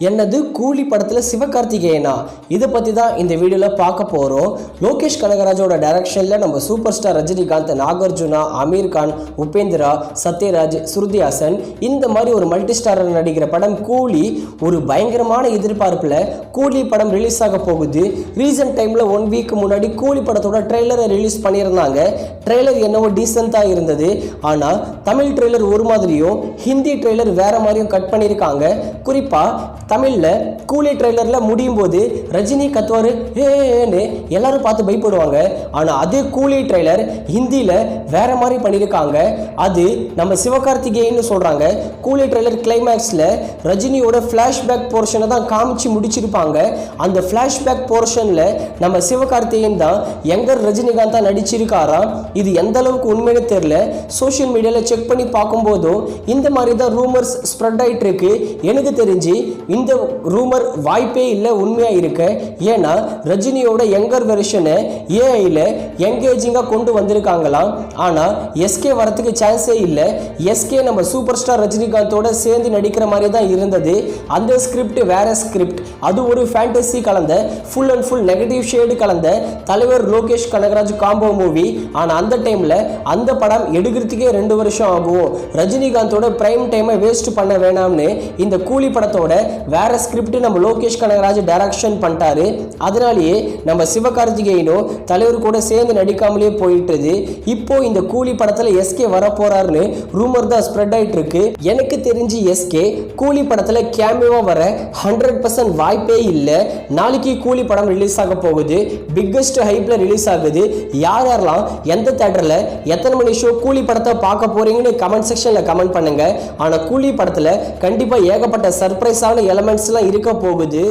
என்னது கூலி படத்தில் சிவகார்த்திகேயனா? இதை பற்றி தான் இந்த வீடியோவில் பார்க்க போகிறோம் லோகேஷ் கனகராஜோட டைரக்ஷனில் நம்ம சூப்பர் ஸ்டார் ரஜினிகாந்த் நாகார்ஜுனா அமீர் கான் உபேந்திரா சத்யராஜ் ஸ்ருதிஹாசன் இந்த மாதிரி ஒரு மல்டி ஸ்டாரர் நடிக்கிற படம் கூலி ஒரு பயங்கரமான எதிர்பார்ப்பில் கூலி படம் ரிலீஸ் ஆக போகுது. ரீசன்ட் டைமில் ஒன் வீக் முன்னாடி கூலி படத்தோட ட்ரெய்லரை ரிலீஸ் பண்ணியிருந்தாங்க. ட்ரெய்லர் என்னவோ டீசெண்டாக இருந்தது. ஆனால் தமிழ் ட்ரெய்லர் ஒரு மாதிரியும் ஹிந்தி ட்ரெய்லர் வேறு மாதிரியும் கட் பண்ணியிருக்காங்க. குறிப்பாக தமிழில் கூலி ட்ரெய்லரில் முடியும் போது ரஜினி கத்துவார் ஏன்னு எல்லாரும் பார்த்து பயப்படுவாங்க. ஆனால் அது கூலி ட்ரெய்லர் ஹிந்தியில் வேற மாதிரி பண்ணியிருக்காங்க. அது நம்ம சிவகார்த்திகேயன்னு சொல்கிறாங்க கூலி ட்ரெய்லர் கிளைமேக்ஸில் ரஜினியோட ஃப்ளாஷ்பேக் போர்ஷனை தான் காமிச்சு முடிச்சிருப்பாங்க. அந்த ஃப்ளாஷ்பேக் போர்ஷனில் நம்ம சிவகார்த்திகேயன் தான் எங்கர் ரஜினிகாந்த் தான் நடிச்சிருக்காராம் இது எந்த அளவுக்கு உண்மைன்னு தெரியல. சோஷியல் மீடியாவில் செக் பண்ணி பார்க்கும்போதும் இந்த மாதிரி தான் ரூமர்ஸ் ஸ்ப்ரெட் ஆயிட்டு இருக்கு. எனக்கு தெரிஞ்சு இந்த ரூமர் வாய்ப்பே இல்லை உண்மையாக இருக்க. ஏன்னா ரஜினியோட யங்கர் வெர்ஷனை ஏஐயில் எங்கேஜிங்காக கொண்டு வந்திருக்காங்களாம். ஆனால் எஸ்கே வரத்துக்கு சான்ஸே இல்லை. எஸ்கே நம்ம சூப்பர் ஸ்டார் ரஜினிகாந்தோட சேர்ந்து நடிக்கிற மாதிரி தான் இருந்தது. அந்த ஸ்கிரிப்ட் வேற ஸ்கிரிப்ட் அது ஒரு ஃபேண்டசி கலந்த full and full negative shade கலந்த தலைவர் லோகேஷ் கனகராஜ் காம்போ மூவி ஆனால் அந்த டைமில் அந்த படம் எடுக்கிறதுக்கே ரெண்டு வருஷம் ஆகும். ரஜினிகாந்தோட பிரைம் டைமை வேஸ்ட் பண்ண வேணாம்னு இந்த கூலி படத்தோட வேற ஸ்கிரிப்ட் நம்ம லோகேஷ் கனகராஜ் டைரக்ஷன் பண்ணிட்டாரு. அதனாலேயே நம்ம சிவகார்த்திகேயனும் தலைவர் கூட சேர்ந்து நடிக்காமலே போயிட்டுது. இப்போ இந்த கூலி படத்தில் எஸ்கே வரப்போறாருன்னு ரூமர் தான் ஸ்ப்ரெட் ஆகிட்டு இருக்கு எனக்கு தெரிஞ்சு எஸ்கே கூலி படத்தில் கேமியோவாக வர ஹண்ட்ரட் பர்சன்ட் வாய்ப்பே இல்லை. நாளைக்கு கூலி படம் ரிலீஸ் ஆக போகுது. பிக்கஸ்ட் ஹைப்பில் ரிலீஸ் ஆகுது. யார் யாரெல்லாம் எந்த தேட்டரில் எத்தனை மணி ஷோ கூலி படத்தை பார்க்க போறீங்கன்னு கமெண்ட் செக்ஷனில் கமெண்ட் பண்ணுங்க. ஆனால் கூலி படத்தில் கண்டிப்பாக ஏகப்பட்ட சர்ப்ரைஸான எலமெண்ட்ஸ்லாம் இருக்க போகுது.